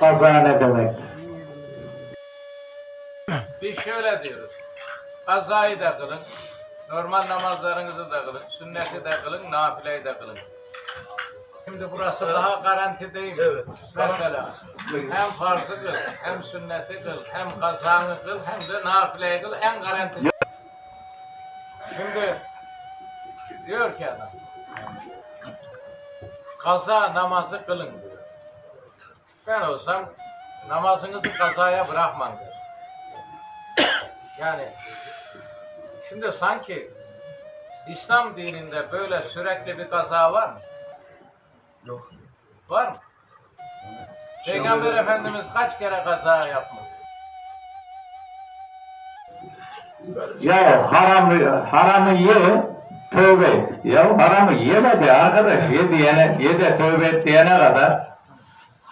Kaza ne demektir? Biz şöyle diyoruz. Kazayı da kılın. Normal namazlarınızı da kılın. Sünneti de kılın. Nafileyi de kılın. Şimdi burası daha garanti değil mi? Evet. Mesela hem farzı kıl, hem sünneti kıl, hem kazanı kıl, hem de nafileyi kıl. En garanti. Şimdi diyor ki adam kaza namazı kılın diyor. Ben olsam namazınızı kazaya bırakmam der. Yani şimdi sanki İslam dininde böyle sürekli bir kaza var mı? Yok. Var mı? Peygamber Efendimiz kaç kere kaza yapmış? Ya haramı, haramı ye, tövbe et. Ya haramı yemedi arkadaş. Ye diyene, ye de tövbe et diyene kadar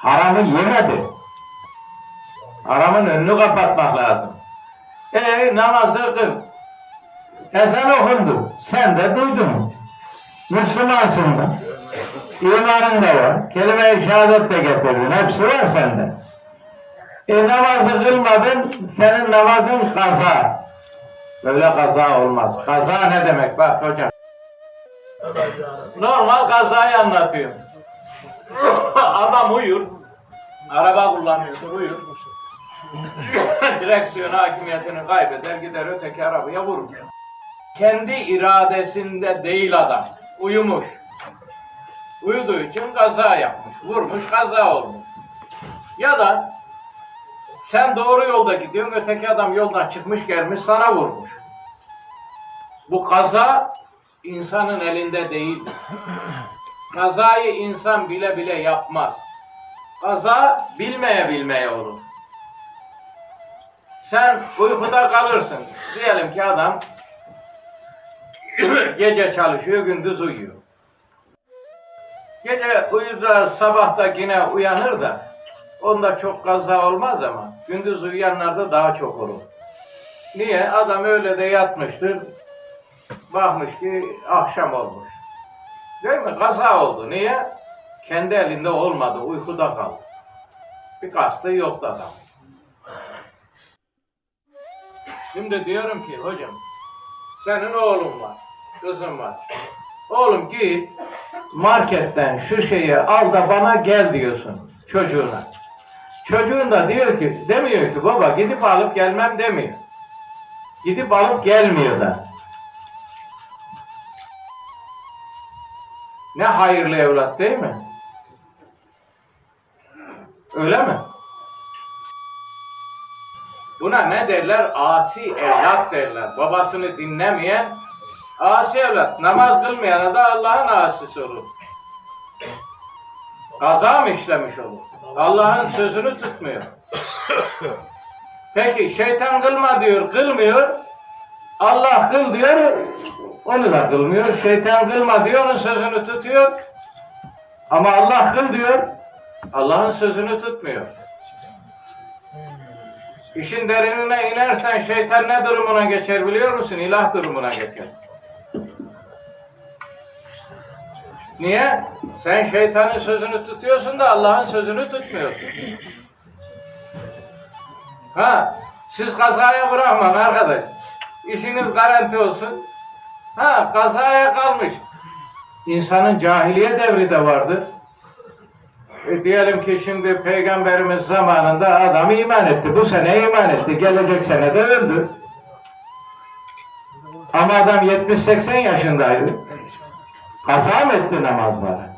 haramı yemedi. Haramın önünü kapatmak lazım. E namazı kıl. Ezan okundu. Sen de duydun. Müslümansın da. İmanın da var. Kelime-i şehadet de getirdin. Hepsi var sende. E namazı kılmadın, senin namazın kaza. Böyle kaza olmaz. Kaza ne demek bak hocam. Normal kazayı anlatıyor. Adam uyur. Araba kullanıyordu uyur. Direksiyon hakimiyetini kaybeder gider öteki arabaya vurur. Kendi iradesinde değil adam. Uyumuş. Uyuduğu için kaza yapmış. Vurmuş kaza olmuş. Ya da sen doğru yolda gidiyorsun öteki adam yoldan çıkmış gelmiş sana vurmuş. Bu kaza insanın elinde değil. Kazayı insan bile bile yapmaz. Kaza bilmeye bilmeye olur. Sen uykuda kalırsın. Diyelim ki adam gece çalışıyor, gündüz uyuyor. Gece uyuda sabahta yine uyanır da onda çok kaza olmaz ama gündüz uyuyanlarda daha çok olur. Niye? Adam öyle de yatmıştır. Bakmış ki akşam olmuş. Değil mi? Kaza oldu. Niye? Kendi elinde olmadı. Uykuda kaldı. Bir kastı yoktu adam. Şimdi diyorum ki hocam senin oğlun var. Kızın var. Oğlum git marketten şu şeyi al da bana gel diyorsun çocuğuna. Çocuğun da diyor ki demiyor ki baba gidip alıp gelmem demiyor. Gidip alıp gelmiyor da. Ne hayırlı evlat değil mi? Öyle mi? Buna ne derler? Asi evlat derler. Babasını dinlemeyen asi evlat. Namaz kılmayana da Allah'ın asisi olur. Kaza mı işlemiş olur? Allah'ın sözünü tutmuyor. Peki şeytan kılma diyor, kılmıyor. Allah kıl diyor, onu da kılmıyor. Şeytan kılma diyor, onun sözünü tutuyor. Ama Allah kıl diyor, Allah'ın sözünü tutmuyor. İşin derinine inersen şeytan ne durumuna geçer biliyor musun? İlah durumuna geçer. Niye? Sen şeytanın sözünü tutuyorsun da Allah'ın sözünü tutmuyorsun. Ha, siz kazaya bırakmam arkadaş. İşiniz garanti olsun. Ha, kazaya kalmış. İnsanın cahiliye devri de vardır. E, diyelim ki şimdi peygamberimiz zamanında adam iman etti. Bu sene iman etti. Gelecek sene de öldü. Ama adam 70-80 yaşındaydı. Kaza mı etti namazları?